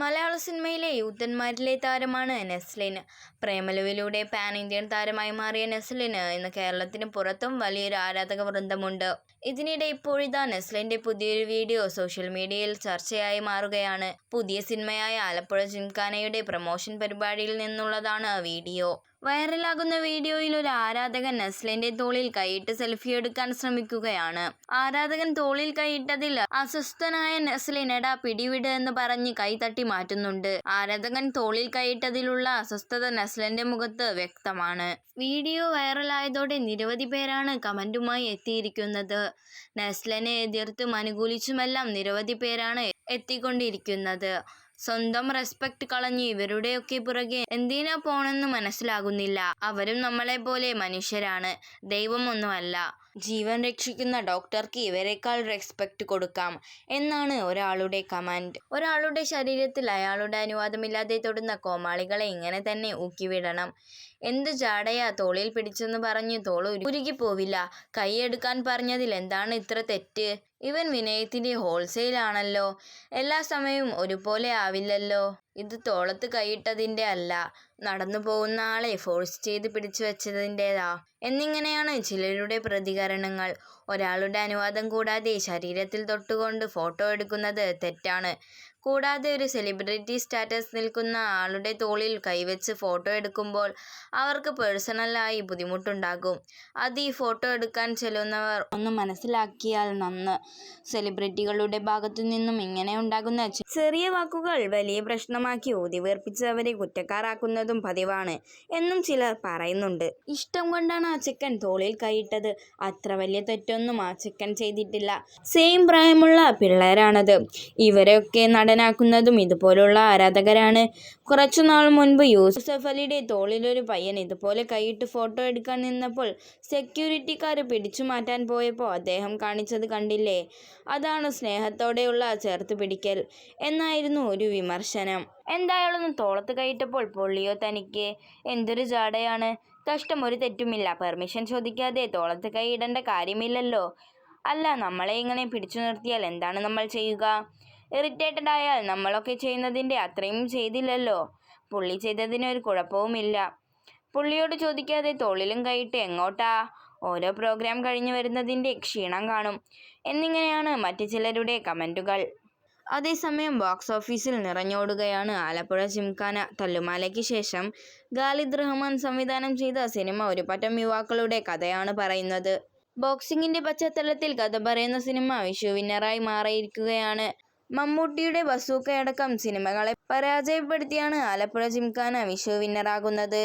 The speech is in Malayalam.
മലയാള സിനിമയിലെ യൂത്തന്മാരിലെ താരമാണ് നെസ്ലിൻ. പ്രേമലുവിലൂടെ പാൻ ഇന്ത്യൻ താരമായി മാറിയ നെസ്ലിന് ഇന്ന് കേരളത്തിന് പുറത്തും വലിയൊരു ആരാധക വൃന്ദമുണ്ട്. ഇതിനിടെ ഇപ്പോഴിതാ നെസ്ലിന്റെ പുതിയൊരു വീഡിയോ സോഷ്യൽ മീഡിയയിൽ ചർച്ചയായി മാറുകയാണ്. പുതിയ സിനിമയായ ആലപ്പുഴ ജിംഖാനയുടെ പ്രമോഷൻ പരിപാടിയിൽ നിന്നുള്ളതാണ് വീഡിയോ. വൈറലാകുന്ന വീഡിയോയിൽ ഒരു ആരാധകൻ നസ്ലിന്റെ തോളിൽ കൈയിട്ട് സെൽഫി എടുക്കാൻ ശ്രമിക്കുകയാണ്. ആരാധകൻ തോളിൽ കൈയിട്ടതിൽ അസ്വസ്ഥനായ നെസ്ലിൻ എടാ പിടിവിട് എന്ന് പറഞ്ഞ് കൈ തട്ടി മാറ്റുന്നുണ്ട്. ആരാധകൻ തോളിൽ കൈയിട്ടതിലുള്ള അസ്വസ്ഥത നസ്ലിന്റെ മുഖത്ത് വ്യക്തമാണ്. വീഡിയോ വൈറലായതോടെ നിരവധി പേരാണ് കമന്റുമായി എത്തിയിരിക്കുന്നത്. നസ്ലനെ എതിർത്തും അനുകൂലിച്ചുമെല്ലാം നിരവധി പേരാണ് എത്തിക്കൊണ്ടിരിക്കുന്നത്. സ്വന്തം റെസ്പെക്ട് കളഞ്ഞ് ഇവരുടെയൊക്കെ പുറകെ എന്തിനാ പോണെന്ന് മനസ്സിലാകുന്നില്ല. അവരും നമ്മളെ പോലെ മനുഷ്യരാണ്. ദൈവമൊന്നുമല്ല. ജീവൻ രക്ഷിക്കുന്ന ഡോക്ടർക്ക് ഇവരെക്കാൾ റെസ്പെക്ട് കൊടുക്കാം എന്നാണ് ഒരാളുടെ കമാൻഡ് ഒരാളുടെ ശരീരത്തിൽ അയാളുടെ അനുവാദമില്ലാതെ തൊടുന്ന കോമാളികളെ ഇങ്ങനെ തന്നെ ഊക്കിവിടണം. എന്ത് ചാടയാ തോളിൽ പിടിച്ചെന്ന് പറഞ്ഞ് തോൾ ഉരുകിപ്പോവില്ല. കൈയെടുക്കാൻ പറഞ്ഞതിൽ എന്താണ് ഇത്ര തെറ്റ്? ഇവൻ വിനയത്തിന്റെ ഹോൾസെയിൽ ആണല്ലോ. എല്ലാ സമയവും ഒരുപോലെ ആവില്ലല്ലോ ഇത് തോളത്ത് കൈയിട്ടതിന്റെ അല്ല. നടന്നു പോകുന്ന ആളെ ഫോഴ്സ് ചെയ്ത് പിടിച്ചു വെച്ചതിന്റെതാ. എന്നിങ്ങനെയാണ് ചിലരുടെ പ്രതികരണങ്ങൾ. ഒരാളുടെ അനുവാദം കൂടാതെ ശരീരത്തിൽ തൊട്ടുകൊണ്ട് ഫോട്ടോ എടുക്കുന്നത് തെറ്റാണ്. കൂടാതെ ഒരു സെലിബ്രിറ്റി സ്റ്റാറ്റസ് നിൽക്കുന്ന ആളുടെ തോളിൽ കൈവച്ച് ഫോട്ടോ എടുക്കുമ്പോൾ അവർക്ക് പേഴ്സണലായി ബുദ്ധിമുട്ടുണ്ടാകും. അത് ഈ ഫോട്ടോ എടുക്കാൻ ചെല്ലുന്നവർ ഒന്ന് മനസ്സിലാക്കിയാൽ നന്ന്. സെലിബ്രിറ്റികളുടെ ഭാഗത്തു നിന്നും ഇങ്ങനെ ഉണ്ടാകുന്ന ചെറിയ വാക്കുകൾ വലിയ പ്രശ്നമാക്കി ഊതിവേർപ്പിച്ച് വീർപ്പിച്ചവരെ കുറ്റക്കാരാക്കുന്നതും പതിവാണ് എന്നും ചിലർ പറയുന്നുണ്ട്. ഇഷ്ടം കൊണ്ടാണ് ആ ചെക്കൻ തോളിൽ കൈയിട്ടത്. അത്ര വലിയ തെറ്റൊന്നും ആ ചെക്കൻ ചെയ്തിട്ടില്ല. സെയിം പ്രായമുള്ള പിള്ളേരാണത്. ഇവരെയൊക്കെ നടനാക്കുന്നതും ഇതുപോലുള്ള ആരാധകരാണ്. കുറച്ചു നാൾ മുൻപ് യൂസഫ് അലിയുടെ തോളിലൊരു പയ്യൻ ഇതുപോലെ കൈയിട്ട് ഫോട്ടോ എടുക്കാൻ നിന്നപ്പോൾ സെക്യൂരിറ്റിക്കാർ പിടിച്ചു മാറ്റാൻ പോയപ്പോൾ അദ്ദേഹം കാണിച്ചത് കണ്ടില്ലേ? അതാണ് സ്നേഹത്തോടെയുള്ള ചേർത്ത് പിടിക്കൽ എന്നായിരുന്നു ഒരു വിമർശനം. എന്തായാലും തോളത്ത് കൈയിട്ടപ്പോൾ പൊള്ളിയോ തനിക്ക്? എന്തൊരു ജാടയാണ്. കഷ്ടം ഒരു തെറ്റുമില്ല. പെർമിഷൻ ചോദിക്കാതെ തോളത്ത് കൈയിടേണ്ട കാര്യമില്ലല്ലോ. അല്ല നമ്മളെ ഇങ്ങനെ പിടിച്ചു നിർത്തിയാൽ എന്താണ് നമ്മൾ ചെയ്യുക? ഇറിറ്റേറ്റഡ് ആയാൽ നമ്മളൊക്കെ ചെയ്യുന്നതിന്റെ അത്രയും ചെയ്തില്ലല്ലോ. പുള്ളി ചെയ്തതിന് ഒരു കുഴപ്പവുമില്ല. പുള്ളിയോട് ചോദിക്കാതെ തോളിലും കൈയിട്ട് എങ്ങോട്ടാ? ഓരോ പ്രോഗ്രാം കഴിഞ്ഞു വരുന്നതിന്റെ ക്ഷീണം കാണും. എന്നിങ്ങനെയാണ് മറ്റു ചിലരുടെ കമന്റുകൾ. അതേസമയം ബോക്സ് ഓഫീസിൽ നിറഞ്ഞോടുകയാണ് ആലപ്പുഴ ജിംഖാന. തല്ലുമാലയ്ക്ക് ശേഷം ഖാലിദ് റഹ്മാൻ സംവിധാനം ചെയ്ത സിനിമ ഒരു പറ്റം യുവാക്കളുടെ കഥയാണ് പറയുന്നത്. ബോക്സിംഗിന്റെ പശ്ചാത്തലത്തിൽ കഥ പറയുന്ന സിനിമ വിഷു വിന്നറായി മാറിയിരിക്കുകയാണ്. മമ്മൂട്ടിയുടെ ബസൂക്കയടക്കം സിനിമകളെ പരാജയപ്പെടുത്തിയാണ് ആലപ്പുഴ ജിംഖാന വിഷു വിന്നറാകുന്നത്.